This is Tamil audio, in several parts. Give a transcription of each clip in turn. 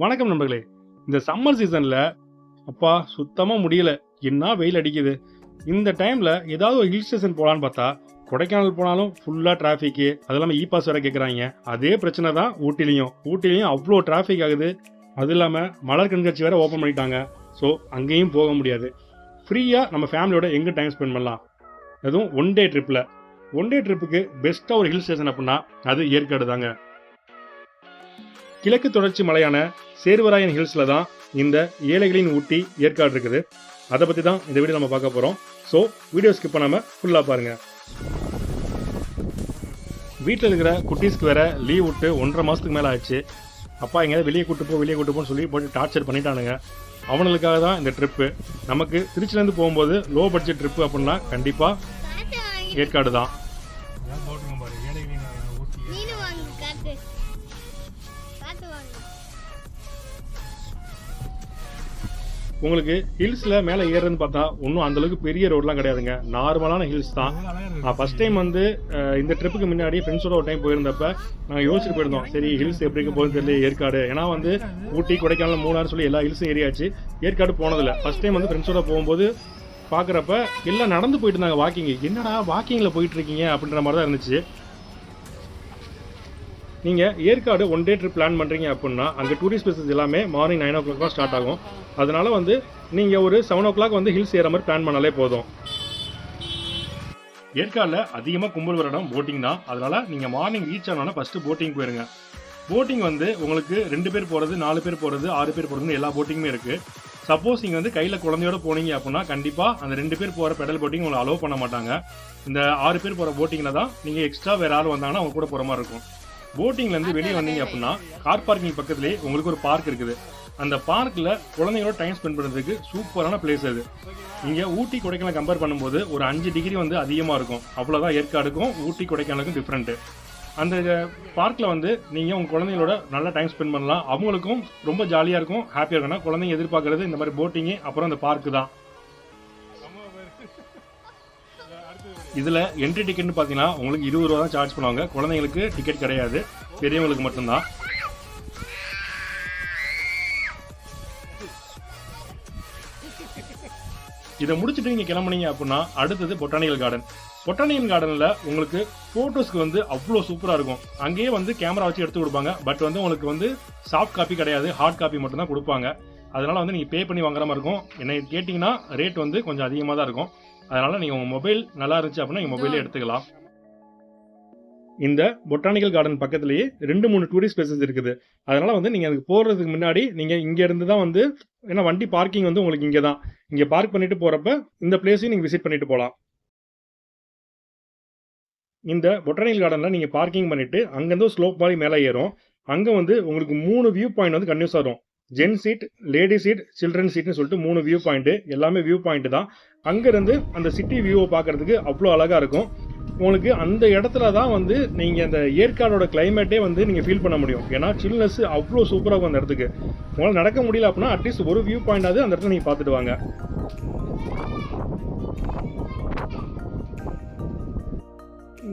வணக்கம் நண்பர்களே. இந்த சம்மர் சீசனில் அப்பா சுத்தமாக முடியல. என்ன வெயில் அடிக்குது. இந்த டைமில் ஏதாவது ஒரு ஹில் ஸ்டேஷன் போகலான்னு பார்த்தா கொடைக்கானல் போனாலும் ஃபுல்லாக டிராஃபிக்கு அது இல்லாமல் இ பாஸ் வேறு கேட்குறாங்க அதே பிரச்சனை தான் ஊட்டிலையும். ஊட்டிலையும் அவ்வளோ டிராஃபிக் ஆகுது. அது இல்லாமல் மலர் கண்காட்சி வேறு ஓப்பன் பண்ணிட்டாங்க. ஸோ அங்கேயும் போக முடியாது. ஃப்ரீயாக நம்ம ஃபேமிலியோட எங்கே டைம் ஸ்பெண்ட் பண்ணலாம்? அதுவும் ஒன் டே ட்ரிப்பில் ஒன் டே ட்ரிப்புக்கு பெஸ்ட்டாக ஒரு ஹில் ஸ்டேஷன் அப்படின்னா அது ஏற்காடு தாங்க. கிழக்கு தொடர்ச்சி மலையான சேர்வராயன் ஹில்ஸில் தான் இந்த ஏழைகளின் ஊட்டி ஏற்காடு இருக்குது. அதை பற்றி தான் இந்த வீடியோ நம்ம பார்க்க போகிறோம் ஸோ வீடியோ ஸ்கிப் பண்ணாமல் ஃபுல்லாக பாருங்கள் வீட்டில் இருக்கிற குட்டீஸ்க்கு வேற லீவ் விட்டு ஒன்றரை மாதத்துக்கு மேலே ஆச்சு அப்பா எங்கேயாவது வெளியே கூட்டு போ வெளியே கூட்டு போன்னு சொல்லி போட்டு டார்ச்சர் பண்ணிட்டானுங்க. அவனுங்களுக்காக தான் இந்த ட்ரிப்பு நமக்கு திருச்சிலேருந்து போகும்போது லோ பட்ஜெட் ட்ரிப்பு அப்படின்னா கண்டிப்பாக ஏற்காடு தான். உங்களுக்கு ஹில்ஸில் மேலே ஏறுறதுன்னு பார்த்தா ஒன்றும் அந்தளவுக்கு பெரிய ரோடெலாம் கிடையாதுங்க. நார்மலான ஹில்ஸ் தான். நான் ஃபஸ்ட் டைம் வந்து இந்த ட்ரிப்புக்கு முன்னாடி ஃப்ரெண்ட்ஸோட ஒரு டைம் போயிருந்தப்ப நாங்கள் யோசிச்சுட்டு போயிருந்தோம். சரி ஹில்ஸ் எப்படி இருக்க போகுதுன்னு தெரியல ஏற்காடு. ஏன்னா வந்து ஊட்டி கொடைக்கானல் மூணாறு சொல்லி எல்லா ஹில்ஸும் ஏரியாச்சு ஏற்காடு போனதில்ல. ஃபஸ்ட் டைம் வந்து ஃப்ரெண்ட்ஸோட போகும்போது பார்க்குறப்ப எல்லாம் நடந்து போயிட்டு இருந்தாங்க வாக்கிங் என்னடா வாக்கிங்கில் போயிட்டு இருக்கீங்க அப்படின்ற மாதிரி தான் இருந்துச்சு. நீங்கள் Yercaud one day trip plan பண்ணுறீங்க அப்படின்னா அங்கே டூரிஸ்ட் பிளேசஸ் எல்லாமே மார்னிங் நைன் ஓ கிளாக் தான் ஸ்டார்ட் ஆகும். அதனால் வந்து நீங்கள் ஒரு செவன் ஓ கிளாக் வந்து ஹில்ஸ் ஏற மாதிரி பிளான் பண்ணாலே போதும். ஏற்காடில் அதிகமாக கும்பல் வர இடம் போட்டிங் தான். அதனால் நீங்கள் மார்னிங் ரீச் ஆனோன்னா ஃபஸ்ட்டு போட்டிங் போயிருங்க. போட்டிங் வந்து உங்களுக்கு ரெண்டு பேர் போகிறது நாலு பேர் போகிறது ஆறு பேர் போகிறதுன்னு எல்லா போட்டிங்குமே இருக்குது சப்போஸ் நீங்கள் வந்து கையில் குழந்தையோட போனீங்க அப்படின்னா கண்டிப்பாக அந்த ரெண்டு பேர் போகிற பெடல் போட்டிங் உங்களை அலோவ் பண்ண மாட்டாங்க. இந்த ஆறு பேர் போகிற போட்டிங்கில் தான் நீங்கள் எக்ஸ்ட்ரா வேறு ஆள் வந்தாங்கன்னா அவங்க கூட போகிற மாதிரி இருக்கும். போட்டிங்லேருந்து வெளியே வந்தீங்க அப்படின்னா கார் பார்க்கிங் பக்கத்துலேயே உங்களுக்கு ஒரு பார்க் இருக்குது. அந்த பார்க்கில் குழந்தைங்களோட டைம் ஸ்பெண்ட் பண்ணுறதுக்கு சூப்பரான பிளேஸ் அது. இங்கே ஊட்டி கொடைக்கானல் கம்பேர் பண்ணும்போது ஒரு அஞ்சு டிகிரி வந்து அதிகமாக இருக்கும். அவ்வளோதான் ஏற்காடுக்கும் ஊட்டி கொடைக்கானலுக்கும் டிஃப்ரெண்ட்டு அந்த பார்க்கில் வந்து நீங்கள் உங்கள் குழந்தைங்களோட நல்லா டைம் ஸ்பெண்ட் பண்ணலாம். அவங்களுக்கும் ரொம்ப ஜாலியாக இருக்கும் ஹாப்பியாக இருக்கும். ஏன்னா குழந்தைங்க எதிர்பார்க்கறது இந்த மாதிரி போட்டிங்கு அப்புறம் அந்த பார்க்கு தான். இதில் என்ட்ரி டிக்கெட்னு பார்த்தீங்கன்னா உங்களுக்கு இருபது ரூபா தான் சார்ஜ் பண்ணுவாங்க. குழந்தைங்களுக்கு டிக்கெட் கிடையாது. பெரியவங்களுக்கு மட்டும்தான். இதை முடிச்சுட்டு நீங்கள் கிளம்புனீங்க அப்படின்னா அடுத்தது பொட்டானிக்கல் கார்டன் பொட்டானிக்கல் கார்டனில் உங்களுக்கு ஃபோட்டோஸ்க்கு வந்து அவ்வளோ சூப்பராக இருக்கும். அங்கேயே வந்து கேமரா வச்சு எடுத்து கொடுப்பாங்க. பட் வந்து உங்களுக்கு வந்து சாஃப்ட் காப்பி கிடையாது. ஹார்ட் காப்பி மட்டும்தான் கொடுப்பாங்க. அதனால் வந்து நீங்கள் பே பண்ணி வாங்குற மாதிரி இருக்கும். என்னை கேட்டிங்கன்னா ரேட் வந்து கொஞ்சம் அதிகமாக தான் இருக்கும். அதனால நீங்கள் உங்கள் மொபைல் நல்லா இருந்துச்சு அப்படின்னா நீங்கள் மொபைலே எடுத்துக்கலாம். இந்த பொட்டானிக்கல் கார்டன் பக்கத்துலேயே ரெண்டு மூணு டூரிஸ்ட் பிளேசஸ் இருக்குது. அதனால வந்து நீங்கள் அதுக்கு போகிறதுக்கு முன்னாடி நீங்கள் இங்கே இருந்து தான் வந்து ஏன்னா வண்டி பார்க்கிங் வந்து உங்களுக்கு இங்கே தான். இங்கே பார்க் பண்ணிட்டு போகிறப்ப இந்த பிளேஸையும் நீங்கள் விசிட் பண்ணிட்டு போகலாம் இந்த பொட்டானிக்கல் கார்டனில் நீங்கள் பார்க்கிங் பண்ணிட்டு அங்கேருந்து ஸ்லோப் மாதிரி மேலே ஏறும். அங்கே வந்து உங்களுக்கு மூணு வியூ பாயிண்ட் வந்து கன்யூஸ் வரும். Gents seat lady seat children சீட்னு சொல்லிட்டு மூணு வியூ பாயிண்ட் எல்லாமே வியூ பாயிண்ட் தான். அங்கேருந்து அந்த சிட்டி வியூவை பார்க்கறதுக்கு அவ்வளோ அழகாக இருக்கும். உங்களுக்கு அந்த இடத்துல தான் வந்து நீங்கள் அந்த ஏற்காடோட கிளைமேட்டே வந்து நீங்கள் ஃபீல் பண்ண முடியும். ஏன்னா சில்னஸ் அவ்வளோ சூப்பராக இருக்கும் அந்த இடத்துக்கு. உங்களால் நடக்க முடியல அப்படின்னா அட்லீஸ்ட் ஒரு வியூ பாயிண்டாவது அந்த இடத்துல நீங்கள் பார்த்துட்டு வாங்க.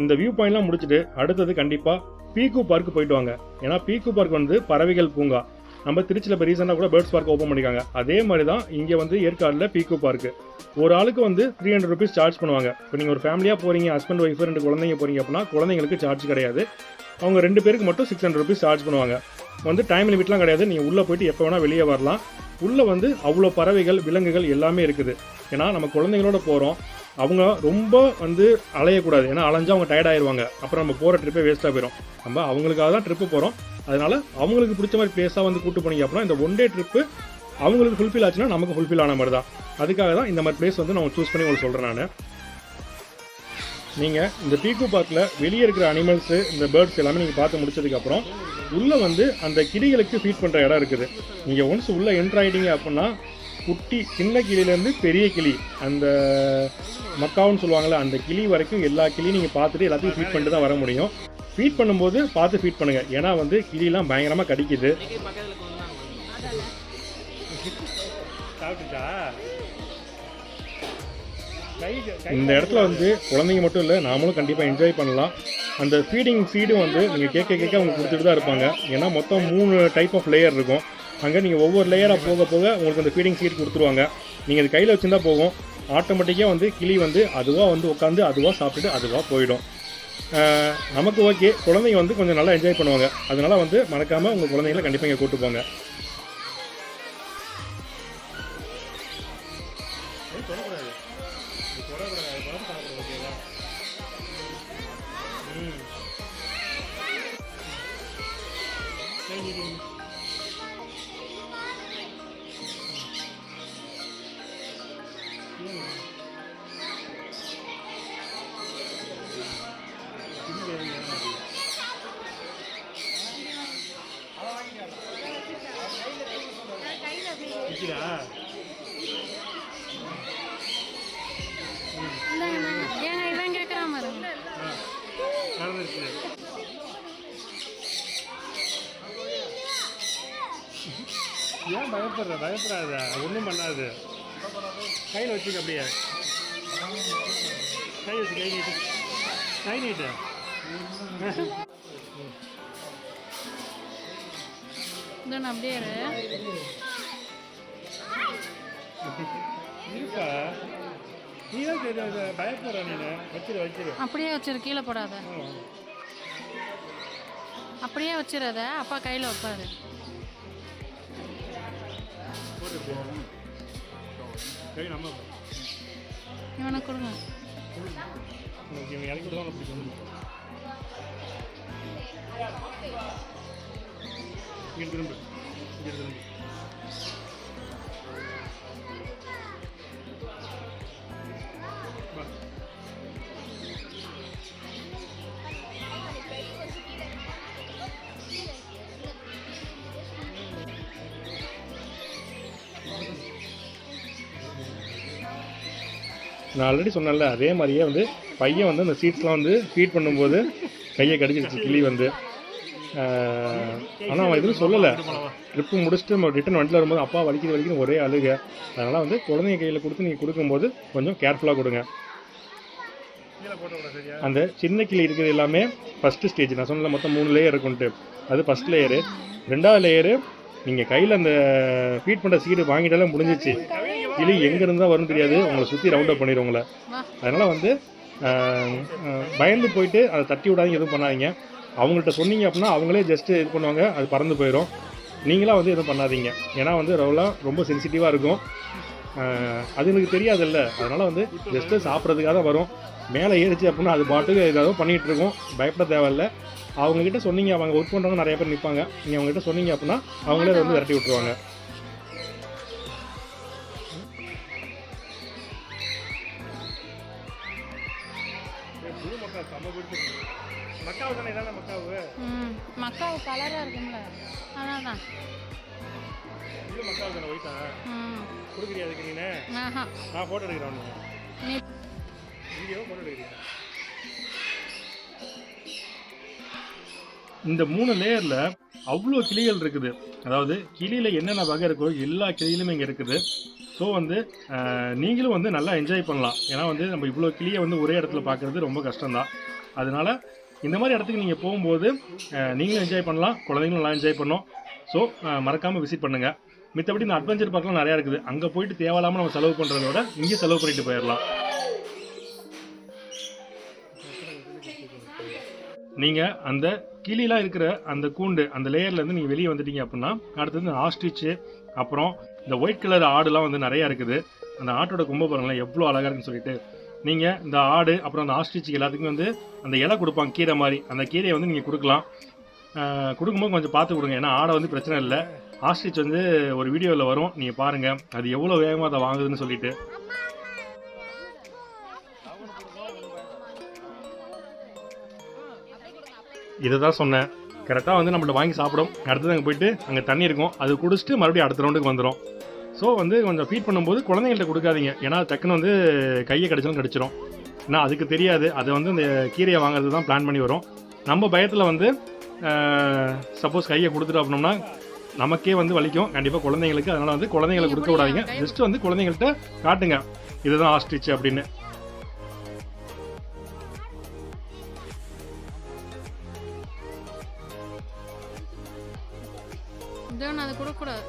இந்த வியூ பாயிண்ட்லாம் முடிச்சுட்டு அடுத்தது கண்டிப்பாக பீக்கு பார்க் போயிட்டு வாங்க. ஏன்னா பீக்கு பார்க் வந்து பறவைகள் பூங்கா. நம்ம திருச்சியில் இப்போ ரீசெண்டாக கூட பேர்ட்ஸ் பார்க் ஓப்பன் பண்ணிக்காங்க அதே மாதிரி தான் இங்கே வந்து ஏற்காடில் பீக்கோ பார்க்கு ஒரு ஆளுக்கு வந்து த்ரீ ஹண்ட்ரட் ருபீஸ் சார்ஜ் பண்ணுவாங்க. இப்போ நீங்கள் ஒரு ஃபேமிலியாக போகிறீங்க ஹஸ்பண்ட் ஒய்ஃப் ரெண்டு குழந்தைங்க போகிறீங்க அப்படின்னா குழந்தைங்களுக்கு சார்ஜ் கிடையாது. அவங்க ரெண்டு பேருக்கு மட்டும் சிக்ஸ் ஹண்ட்ரட் ருபீஸ் சார்ஜ் பண்ணுவாங்க. வந்து டைம் லிமிட்லாம் கிடையாது. நீங்கள் உள்ளே போயிட்டு எப்போ வேணால் வெளியே வரலாம். உள்ளே வந்து அவ்வளோ பறவைகள் விலங்குகள் எல்லாமே இருக்குது. ஏன்னா நம்ம குழந்தைங்களோட போகிறோம் அவங்க ரொம்ப வந்து அலையக்கூடாது. ஏன்னா அலைஞ்சா அவங்க டயர்ட் ஆயிடுவாங்க அப்புறம் நம்ம போகிற ட்ரிப்பே வேஸ்ட்டாக போயிடும் நம்ம அவங்களுக்காக தான் ட்ரிப்பு போகிறோம் அதனால அவங்களுக்கு பிடிச்ச மாதிரி பிளேஸாக வந்து கூட்டு போனீங்க அப்படின்னா இந்த ஒன் டே ட்ரிப்பு அவங்களுக்கு ஃபுல்ஃபில் ஆச்சுன்னா நமக்கு ஃபுல்ஃபில் ஆன மாதிரி தான் அதுக்காக தான் இந்த மாதிரி பிளேஸ் வந்து நான் சூஸ் பண்ணி உங்களுக்கு சொல்கிறேன் நான். நீங்கள் இந்த பீக்கு பார்க்கில் வெளியே இருக்கிற அனிமல்ஸு இந்த பேர்ட்ஸ் எல்லாமே நீங்கள் பார்த்து முடிச்சதுக்கப்புறம் உள்ளே வந்து அந்த கிளிகளுக்கு ஃபீட் பண்ணுற இடம் இருக்குது. நீங்கள் ஒன்ஸ் உள்ளே என்ட்ரு ஆகிட்டீங்க அப்படின்னா குட்டி சின்ன கிளியிலேருந்து பெரிய கிளி அந்த மக்காவுன்னு சொல்லுவாங்கள்ல அந்த கிளி வரைக்கும் எல்லா கிளியும் நீங்கள் பார்த்துட்டு எல்லாத்தையும் ஃபீட் பண்ணிட்டு தான் வர முடியும். ஃபீட் பண்ணும்போது பார்த்து ஃபீட் பண்ணுங்கள் ஏன்னா வந்து கிளிலாம் பயங்கரமாக கடிக்குது. இந்த இடத்துல வந்து குழந்தைங்க மட்டும் இல்லை நாமளும் கண்டிப்பாக என்ஜாய் பண்ணலாம். அந்த ஃபீடிங் ஃபீடும் வந்து நீங்கள் கேட்க கேட்க அவங்க கொடுத்துட்டு தான் இருப்பாங்க. ஏன்னா மொத்தம் மூணு டைப் ஆஃப் லேயர் இருக்கும். அங்கே நீங்கள் ஒவ்வொரு லேயராக போக போக உங்களுக்கு அந்த ஃபீடிங் சீட் கொடுத்துருவாங்க. நீங்கள் அது கையில் வச்சுருந்தா போகும். ஆட்டோமேட்டிக்காக வந்து கிளி வந்து அதுவாக வந்து உட்காந்து அதுவாக சாப்பிட்டுட்டு அதுவாக போயிடும். நமக்கு ஓகே குழந்தைங்க வந்து கொஞ்சம் நல்லா என்ஜாய் பண்ணுவாங்க. அதனால வந்து மறக்காமல் உங்கள் குழந்தைங்களை கண்டிப்பாக இங்கே கூப்பிட்டு போங்க. ஏன் பயப்படுற? பயப்படாத. ஒன்றும் பண்ணாது. கையில் வச்சுக்க அப்படியே. கை வச்சு கை நீட்டு கை நீட்டு அப்படியே இரு. இருப்பா அப்படியே வச்சிரு கீழே போடாத. அப்படியே வச்சிடாத அப்பா கையில் வைப்பாரு. இவனை கொடுங்க. திரும்ப இங்கே திரும்ப நான் ஆல்ரெடி சொன்னேன்ல அதே மாதிரியே வந்து பையன் வந்து அந்த சீட்ஸ்லாம் வந்து ஃபீட் பண்ணும்போது கையை கடிச்சிருச்சு கிளி வந்து. ஆனால் அவன் எதுவும் சொல்லலை. ட்ரிப்பு முடிச்சுட்டு நம்ம ரிட்டன் வண்டியில் வரும்போது அப்பா வலிக்கிற வலிக்கிற ஒரே அழுக. அதனால் வந்து குழந்தைங்க கையில் கொடுத்து நீங்கள் கொடுக்கும்போது கொஞ்சம் கேர்ஃபுல்லாக கொடுங்க. அந்த சின்ன கிளி இருக்கிறது எல்லாமே ஃபஸ்ட்டு ஸ்டேஜ் நான் சொன்னல மொத்தம் மூணு லேயர் இருக்குன்ட்டு. அது ஃபஸ்ட் லேயரு ரெண்டாவது லேயரு நீங்கள் கையில் அந்த ஃபீட் பண்ணுற சீடு வாங்கிட்டாலே முடிஞ்சிச்சு கிளி எங்கே இருந்தால் வரும்னு தெரியாது. உங்களை சுற்றி ரவுண்ட் அப் பண்ணிடும் உங்களை அதனால் வந்து பயந்து போயிட்டு அதை தட்டி விடாதீங்க எதுவும் பண்ணாதீங்க. அவங்கள்ட்ட சொன்னீங்க அப்படின்னா அவங்களே ஜஸ்ட்டு இது பண்ணுவாங்க அது பறந்து போயிடும் நீங்களாம் வந்து எதுவும் பண்ணாதீங்க. ஏன்னா வந்து ரவுலாம் ரொம்ப சென்சிட்டிவாக இருக்கும். ஆஹ், அதுங்களுக்கு தெரியாதுல்ல. அதனால் வந்து ஜஸ்ட்டு சாப்பிட்றதுக்காக தான் வரும். மேலே ஏறிச்சு அப்படின்னா அது பாட்டுக்கு ஏதாவது பண்ணிகிட்டு இருக்கும். பயப்பட தேவையில்ல. அவங்கக்கிட்ட சொன்னீங்க அவங்க ஒர்க் பண்ணுறவங்க நிறைய பேர் நிற்பாங்க நீங்கள் அவங்ககிட்ட சொன்னீங்க அப்படின்னா அவங்களே அதை வந்து விரட்டி விட்ருவாங்க மக்காவு கலராக இருக்கும்ல. அதான் தான் மக்காவு தானே ஒயிட்டா கொடுக்குறியா அதுக்கு நீனே நான் ஃபோட்டோ எடுக்கிறேன் நீ வீடியோ ஃபோட்டோ எடுக்கிறீங்க இந்த மூணு லேயரில் அவ்வளோ கிளிகள் இருக்குது. அதாவது கிளியில் என்னென்ன வகை இருக்கோ எல்லா கிளியிலுமே இங்கே இருக்குது. ஸோ வந்து நீங்களும் வந்து நல்லா என்ஜாய் பண்ணலாம். ஏன்னா வந்து நம்ம இவ்வளோ கிளியை வந்து ஒரே இடத்துல பார்க்குறது ரொம்ப கஷ்டம்தான். அதனால இந்த மாதிரி இடத்துக்கு நீங்கள் போகும்போது நீங்களும் என்ஜாய் பண்ணலாம் குழந்தைங்களும் நல்லா என்ஜாய் பண்ணோம். ஸோ மறக்காமல் விசிட் பண்ணுங்கள் மித்தபடி இந்த அட்வென்ச்சர் பார்க்கலாம் நிறையா இருக்குது. அங்கே போயிட்டு தேவையில்லாமல் நம்ம செலவு பண்ணுறத விட இங்கே செலவு பண்ணிட்டு போயிடலாம். நீங்கள் அந்த கிளிலாம் இருக்கிற அந்த கூண்டு அந்த லேயர்லேருந்து நீங்கள் வெளியே வந்துட்டீங்க அப்படின்னா அடுத்தது இந்த ஆஸ்ட்ரிச்சு அப்புறம் இந்த ஒயிட் கலர் ஆடுலாம் வந்து நிறையா இருக்குது. அந்த ஆட்டோட கும்ப பாருங்களேன் எவ்வளோ அழகாக இருக்குன்னு சொல்லிட்டு நீங்கள் இந்த ஆடு அப்புறம் அந்த ஆஸ்ட்ரிச்சுக்கு எல்லாத்துக்குமே வந்து அந்த இலை கொடுப்பாங்க கீரை மாதிரி. அந்த கீரையை வந்து நீங்கள் கொடுக்கலாம். கொடுக்கும்போது கொஞ்சம் பார்த்து கொடுங்க. ஏன்னா ஆடை வந்து பிரச்சனை இல்லை. ஆஸ்ட்ரிச் வந்து ஒரு வீடியோவில் வரும். நீங்கள் பாருங்கள் அது எவ்வளோ வேகமாக அதை வாங்குதுன்னு சொல்லிட்டு. இதை தான் சொன்னேன். கரெக்டாக வந்து நம்மள்ட்ட வாங்கி சாப்பிடும். அடுத்தது அங்கே போயிட்டு அங்கே தண்ணி இருக்கும். அது குடிச்சிட்டு மறுபடியும் அடுத்த ரவுண்டுக்கு வந்துடும் ஸோ வந்து கொஞ்சம் ஃபீட் பண்ணும்போது குழந்தைங்கள்ட்ட கொடுக்காதீங்க. ஏன்னா டக்குன்னு வந்து கையை கடிச்சாலும் கடிச்சிரும். ஏன்னா அதுக்கு தெரியாது. அது வந்து இந்த கீரையை வாங்குறது தான் பிளான் பண்ணி வரும். நம்ம பயத்தில் வந்து சப்போஸ் கையை கொடுத்துட்டு அப்படின்னோம்னா நமக்கே வந்து வலிக்கும். கண்டிப்பாக குழந்தைங்களுக்கு. அதனால் வந்து குழந்தைங்களை கொடுக்க விடாதீங்க. ஜஸ்ட் வந்து குழந்தைங்கள்ட்ட காட்டுங்க. இதுதான் ஆஸ்ட்ரிச் அப்படின்னு. அது கொடுக்கூடாது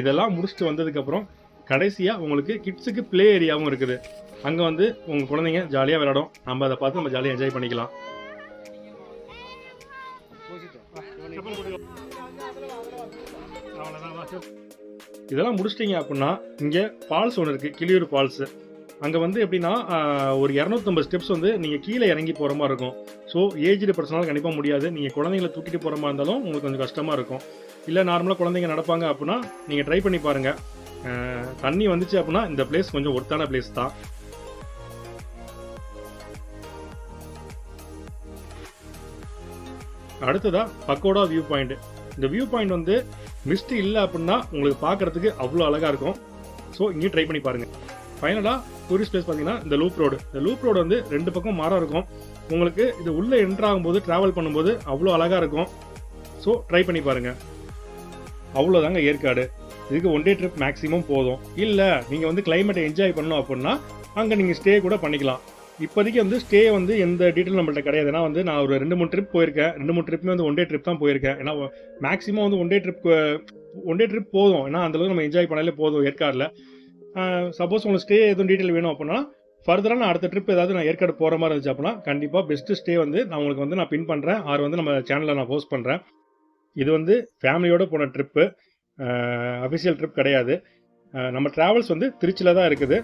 இதெல்லாம் முடிச்சுட்டு வந்ததுக்கப்புறம் கடைசியாக உங்களுக்கு கிட்ஸுக்கு ப்ளே ஏரியாவும் இருக்குது. அங்கே வந்து உங்கள் குழந்தைங்க ஜாலியாக விளையாடும். நம்ம அதை பார்த்து நம்ம ஜாலியாக என்ஜாய் பண்ணிக்கலாம். இதெல்லாம் முடிச்சிட்டிங்க அப்படின்னா இங்கே ஃபால்ஸ் ஒன்று இருக்குது கிளியூர் ஃபால்ஸு அங்கே வந்து எப்படின்னா ஒரு இரநூத்தம்பது ஸ்டெப்ஸ் வந்து நீங்கள் கீழே இறங்கி போகிற மாதிரி இருக்கும். ஸோ ஏஜ்டு பர்சனால கண்டிப்பாக முடியாது. நீங்கள் குழந்தைங்களை தூக்கிட்டு போகிற மாதிரி இருந்தாலும் உங்களுக்கு கொஞ்சம் கஷ்டமாக இருக்கும். இல்லை நார்மலாக குழந்தைங்க நடப்பாங்க அப்படின்னா நீங்கள் ட்ரை பண்ணி பாருங்கள் தண்ணி வந்துச்சு அப்படின்னா இந்த பிளேஸ் கொஞ்சம் ஒர்த்தான பிளேஸ் தான். அடுத்ததாக பக்கோடா வியூ பாயிண்ட் இந்த வியூ பாயிண்ட் வந்து மிஸ்ட் இல்லை அப்படின்னா உங்களுக்கு பார்க்கறதுக்கு அவ்வளோ அழகாக இருக்கும். ஸோ இங்கேயும் ட்ரை பண்ணி பாருங்கள் ஃபைனலாக டூரிஸ்ட் பிளேஸ் பார்த்தீங்கன்னா இந்த லூப் ரோடு இந்த லூப் ரோடு வந்து ரெண்டு பக்கம் மரம் இருக்கும். உங்களுக்கு இது உள்ளே என்ட்ராகும்போது ட்ராவல் பண்ணும்போது அவ்வளோ அழகாக இருக்கும். ஸோ ட்ரை பண்ணி பாருங்கள் அவ்வளோதாங்க ஏற்காடு. இதுக்கு ஒன் டே ட்ரிப் மேக்ஸிமம் போதும். இல்லை நீங்கள் வந்து கிளைமேட்டை என்ஜாய் பண்ணணும் அப்படின்னா அங்கே நீங்கள் ஸ்டே கூட பண்ணிக்கலாம். இப்போதைக்கு வந்து ஸ்டே வந்து எந்த டீட்டெயில் நம்மள்ட்ட கிடையாது. ஏன்னா வந்து நான் ஒரு ரெண்டு மூணு ட்ரிப் போயிருக்கேன். ரெண்டு மூணு ட்ரிப்புமே வந்து ஒன் டே ட்ரிப் தான் போயிருக்கேன். ஏன்னா மேக்ஸிமம் வந்து one day trip one day trip போதும். ஏன்னா அந்தளவுக்கு நம்ம என்ஜாய் பண்ணாலே போதும் ஏற்காடில். சப்போஸ் உங்களுக்கு ஸ்டே எதுவும் டீட்டெயில் வேணும் அப்படின்னா ஃபர்தராக நான் அடுத்த ட்ரிப் ஏதாவது நான் ஏற்காடு போகிற மாதிரி இருந்துச்சு அப்படின்னா கண்டிப்பாக பெஸ்ட்டு ஸ்டே வந்து நான் உங்களுக்கு வந்து நான் பின் பண்ணுறேன் ஆறு வந்து நம்ம சேனலில் நான் போஸ்ட் பண்ணுறேன் இது வந்து ஃபேமிலியோடு போன ட்ரிப்பு அஃபிஷியல் ட்ரிப் கிடையாது. நம்ம ட்ராவல்ஸ் வந்து திருச்சியில் தான் இருக்குது.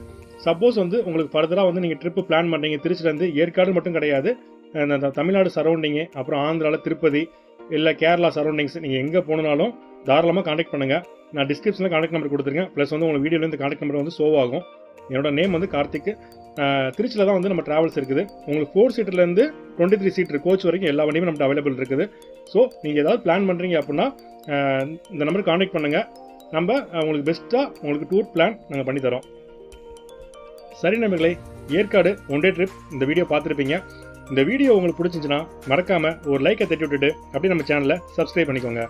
சப்போஸ் வந்து உங்களுக்கு ஃபர்தராக வந்து நீங்கள் ட்ரிப்பு பிளான் பண்ணுறீங்க திருச்சிலேருந்து ஏற்காடு மட்டும் கிடையாது. இந்த தமிழ்நாடு சரௌண்டிங்கு அப்புறம் ஆந்திராவில் திருப்பதி இல்லை கேரளா சரௌண்டிங்ஸ் நீங்கள் எங்கே போனாலும் தாராளமாக காண்டாக்ட் பண்ணுங்கள் நான் டிஸ்கிரிப்ஷனில் காண்டாக்ட் நம்பர் கொடுத்துருக்கேன் ப்ளஸ் வந்து உங்களுக்கு வீடியோலேருந்து காண்டாக்ட் நம்பர் வந்து ஷோ ஆகும். என்னோட நேம் வந்து கார்த்திக். திருச்சியில் தான் வந்து நம்ம ட்ராவல்ஸ் இருக்குது. உங்களுக்கு ஃபோர் சீட்டர்லேருந்து டுவெண்ட்டி த்ரீ சீட்டர் கோச் வரைக்கும் எல்லா வண்டியுமே நம்மகிட்ட அவைலபிள் இருக்குது. ஸோ நீங்கள் ஏதாவது பிளான் பண்ணுறீங்க அப்படின்னா இந்த நம்பருக்கு காண்டாக்ட் பண்ணுங்கள் நம்ம உங்களுக்கு பெஸ்ட்டாக உங்களுக்கு டூர் பிளான் நாங்கள் பண்ணித்தரோம் சரி நம்பிகளை ஏற்காடு ஒன் டே ட்ரிப் இந்த வீடியோ பார்த்துருப்பீங்க. இந்த வீடியோ உங்களுக்கு பிடிச்சிச்சின்னா மறக்காமல் ஒரு லைக்கை தட்டி விட்டுட்டு அப்படியே நம்ம சேனலை சப்ஸ்கிரைப் பண்ணிக்கோங்க.